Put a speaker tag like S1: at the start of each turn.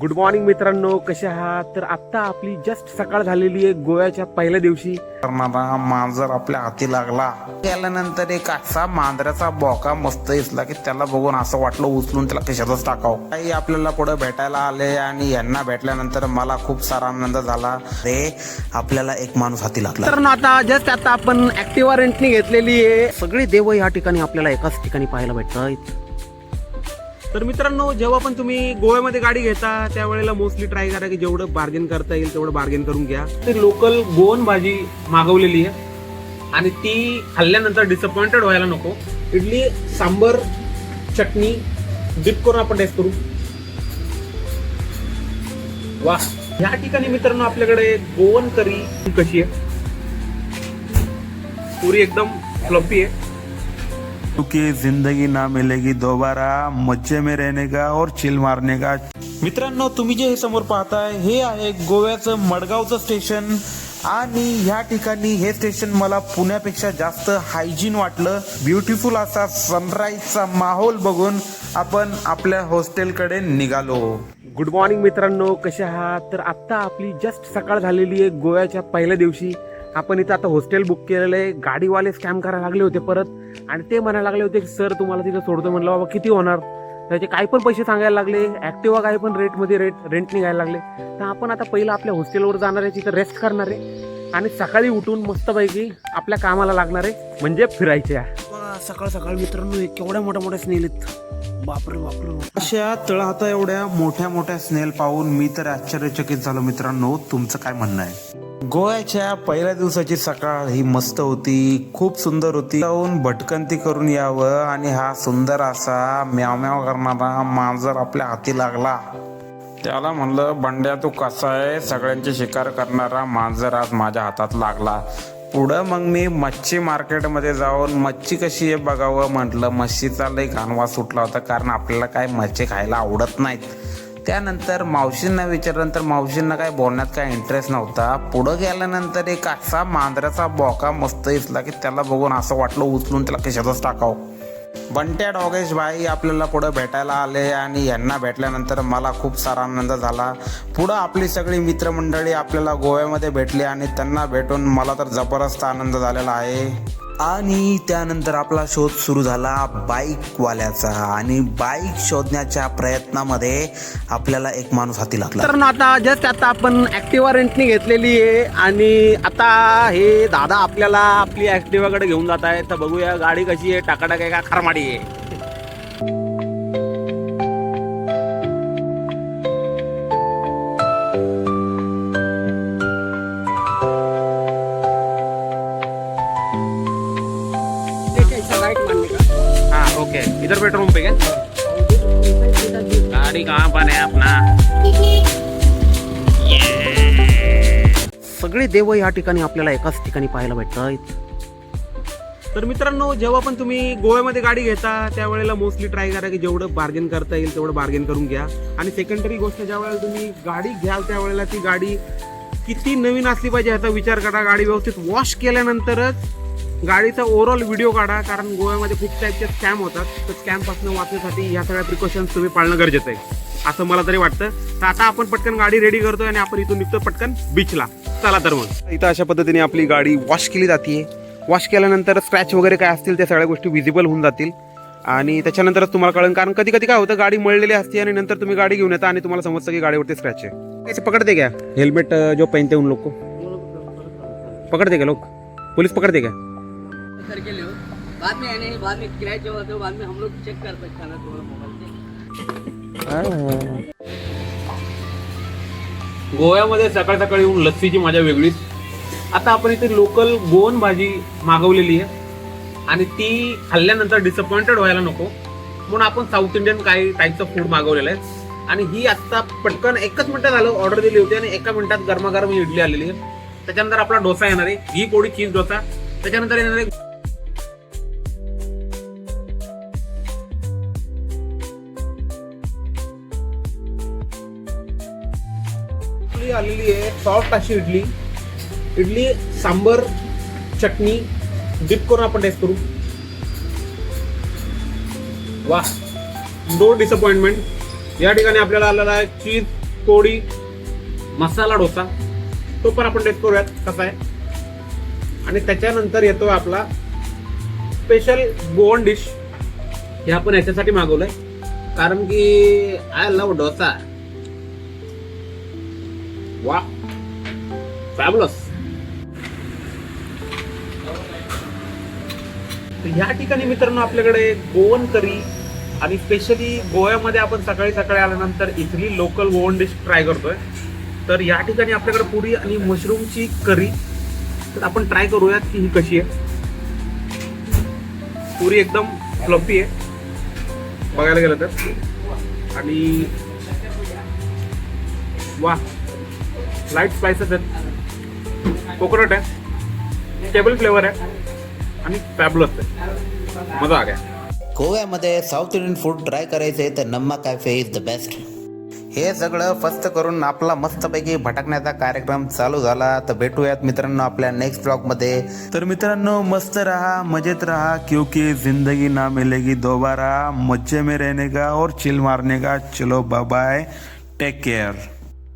S1: Good morning मित्रांनो. कसे आहात? तर आत्ता आपली जस्ट सकाळ झालेली आहे गोव्याच्या पहिल्या दिवशी.
S2: करणारा मांजर आपल्या हाती लागला. गेल्यानंतर एक असा मांजराचा बोका मस्त दिसला की त्याला बघून असं वाटलं उचलून त्याला कशातच टाकावं. काही आपल्याला पुढे भेटायला आले आणि यांना भेटल्यानंतर मला खूप सारा आनंद झाला. रे आपल्याला एक माणूस हाती लागला.
S1: मित्रांनो आता जस्ट आता आपण ऍक्टिव्हा रेंटनी घेतलेली आहे. सगळे देव या ठिकाणी आपल्याला एकाच ठिकाणी पाहायला भेटतात तर मित्रांनो जेव्हा पण तुम्ही गोव्यामध्ये गाडी घेता त्यावेळेला मोस्टली ट्राय करा की जेवढं बार्गेन करता येईल तेवढं बार्गेन करून घ्या. ते लोकल गोवन भाजी मागवलेली आहे. आणि ती खाल्ल्यानंतर डिसअपॉइंटेड व्हायला नको. इडली सांबर चटणी डिप करून आपण टेस्ट करू. वा. या ठिकाणी मित्रांनो आपल्याकडे गोवन करी कशी आहे? पुरी एकदम फ्लफी आहे.
S2: क्योंकि जिंदगी ना मिलेगी दोबारा मज्जे में रहने का और चिल मारने का। मित्रांनो तुम्ही जे हे समोर पाहताय हे आहे गोव्याचं मडगावचं स्टेशन आणि ह्या ठिकाणी हे स्टेशन मला पुण्यापेक्षा जास्त हायजीन वाटलं. ब्युटिफुल असा सनराईजचा माहोल बघून आपण आपल्या हॉस्टेलकडे निघालो.
S1: गुड मॉर्निंग मित्रांनो कसे आहात? तर आत्ता आपली जस्ट सकाळ झालेली आहे गोव्याच्या पहिल्या दिवशी. आपण इथं आता हॉस्टेल बुक केलेलं आहे. गाडीवाले स्कॅम करायला लागले होते परत. आणि ते म्हणायला लागले होते की सर तुम्हाला तिथं सोडतो. म्हणलं बाबा किती होणार? त्याचे काही पण पैसे सांगायला लागले. ॲक्टिवा काही पण रेटमध्ये रेट रेंट निघायला लागले. तर आपण आता पहिलं आपल्या हॉस्टेलवर जाणार आहे तिथं रेस्ट करणार आहे. आणि सकाळी उठून मस्तपैकी आपल्या कामाला लागणार आहे म्हणजे फिरायचे आहे. सकाळ सकाळ मित्रांनो केवढ्या मोठ्या मोठ्या स्नेल आहेत. बापरे बापरे.
S2: अशा तळहाता एवढ्या मोठ्या मोठ्या स्नेल पाहून मी तर आश्चर्यचकित झालो मित्रांनो. तुमचं काय म्हणणं आहे? गोव्याच्या पहिल्या दिवसाची सकाळ ही मस्त होती खूप सुंदर होती. जाऊन भटकंती करून यावं आणि हा सुंदर असा म्याव म्याव करणारा मांजर आपल्या हाती लागला. त्याला म्हणलं बंड्या तू कसा आहे? सगळ्यांची शिकार करणारा मांजर आज माझ्या हातात लागला. पुढं मग मी मच्छी मार्केटमध्ये जाऊन मच्छी कशी आहे बघावं म्हटलं. मच्छीचा लई घाणवा सुटला होता कारण आपल्याला काय मच्छी खायला आवडत नाहीत. त्यानंतर मावशींना विचारल्यानंतर मावशींना काय बोलण्यात काय इंटरेस्ट नव्हता. पुढं गेल्यानंतर एक असा मांजराचा बॉका मस्त दिसला की त्याला बघून असं वाटलं उचलून त्याला कशातच टाकावं. बंट्या डॉगेश भाई आपल्याला पुढं भेटायला आले आणि यांना भेटल्यानंतर मला खूप सारा आनंद झाला. पुढं आपली सगळी मित्रमंडळी आपल्याला गोव्यामध्ये भेटली आणि त्यांना भेटून मला तर जबरदस्त आनंद झालेला आहे. आणि त्यानंतर आपला शोध सुरू झाला बाईकवाल्याचा. आणि बाईक शोधण्याच्या प्रयत्नामध्ये आपल्याला एक माणूस हाती लागला.
S1: तर आता जस्ट आता आपण ॲक्टिवा रेंटनी घेतलेली आहे आणि आता हे दादा आपल्याला आपली ॲक्टिवाकडे घेऊन जात आहे. तर बघूया गाडी कशी आहे टाकाटाक आहे का खरमाडी आहे. हाँ ओके इधर बेडरूम पे क्या गाड़ी कहाँ पर है अपना? सगळे देव या ठिकाणी आपल्याला एकाच ठिकाणी पाहायला भेटतात. तर मित्रांनो जेव्हा पण तुम्ही गोव्यामध्ये गाडी घेता त्यावेळेला मोस्टली ट्राय करा की जेवढं बार्गेन करता येईल तेवढं बार्गेन करून घ्या. आणि सेकंडरी गोष्ट ज्या वेळेला तुम्ही गाडी घ्याल त्यावेळेला ती गाडी किती नवीन असली पाहिजे याचा विचार करा. गाडी व्यवस्थित वॉश केल्यानंतरच गाडीचा ओव्हरऑल व्हिडिओ काढा कारण गोव्यामध्ये खूप टाईपचे स्कॅम होतात. तर स्कॅमपासून वाचण्यासाठी ह्या सगळ्या प्रिकॉशन्स तुम्ही पाळणं गरजेचं आहे. असं मला तरी वाटतं. तर आता आपण पटकन गाडी रेडी करतोय आणि आपण इथून निघतो पटकन बीचला चला तर मग. इथं अशा पद्धतीने आपली गाडी वॉश केली जाते वॉश केल्यानंतर स्क्रॅच वगैरे काय असतील त्या सगळ्या गोष्टी विजिबल होऊन जातील. आणि त्याच्यानंतरच तुम्हाला कळेल कारण कधी कधी काय होतं गाडी मळलेली असते आणि नंतर तुम्ही गाडी घेऊन येता आणि तुम्हाला समजतं की गाडीवरती स्क्रॅच आहे. कैसे पकडते क्या हेल्मेट जो पहनते उन लोग को पकड़ते क्या लोग पुलिस पकड़ते क्या
S3: करके लो बाद में आने बाद में क्रैच जो तो बाद में हम लोग चेक कर सकते हैं थोड़ा मोबाइल से
S1: गोव्यामध्ये सकाळ सकाळी येऊन लस्सीची मजा वेगळीच. आता आपण इथे लोकल गोवन भाजी मागवलेली आहे. आणि ती खाल्ल्यानंतर डिसअपॉइंटेड व्हायला नको. म्हणून आपण साऊथ इंडियन काही टाईपचं फूड मागवलेलं आहे. आणि ही आत्ता पटकन एकच मिनिटात झालं ऑर्डर दिली होती आणि एका मिनिटात गरमागरम ही इडली आलेली आहे. त्याच्यानंतर आपला डोसा येणार आहे. ही पोळी चीज डोसा. त्याच्यानंतर येणार आहे इडली आलेली आहे सॉफ्ट अशी इडली. इडली सांबर चटणी डिप करून आपण टेस्ट करू. वा नो डिसअपॉइंटमेंट या ठिकाणी आपल्याला आलेला आहे चीज पोळी मसाला डोसा. तो पण आपण टेस्ट करूयात कसा आहे. आणि त्याच्यानंतर येतो आपला स्पेशल गोवन डिश हे आपण याच्यासाठी मागवलं आहे कारण की आय लव्ह डोसा. वा फॅबलस ह्या ठिकाणी मित्रांनो आपल्याकडे गोवन करी आणि स्पेशली गोव्यामध्ये आपण सकाळी सकाळी आल्यानंतर इथली लोकल गोवन डिश ट्राय करतोय. तर या ठिकाणी आपल्याकडे पुरी आणि मशरूमची करी. तर आपण ट्राय करूयात की ही कशी आहे. पुरी एकदम फ्लफी आहे. बघायला गेलं तर. आणि वा लाइट स्पायसेस आहेत. कोकोनट आहे. टेबल फ्लेवर आहे. आणि फॅबलस आहे. मजा आ गया.
S2: गोव्यामध्ये साऊथ इंडियन फूड ट्राय करायचे तर Namma café is the best हे सगळं फस्त करून आपला मस्तपैकी भटकण्याचा कार्यक्रम चालू झाला. तर भेटूयात मित्रांनो आपल्या नेक्स्ट ब्लॉगमध्ये तर मित्रांनो मस्त रहा मजेत रहा क्योंकि जिंदगी ना मिलेगी दोबारा. मज्जे में रहने का और चिल मारने का. चलो बाय बाय टेक केयर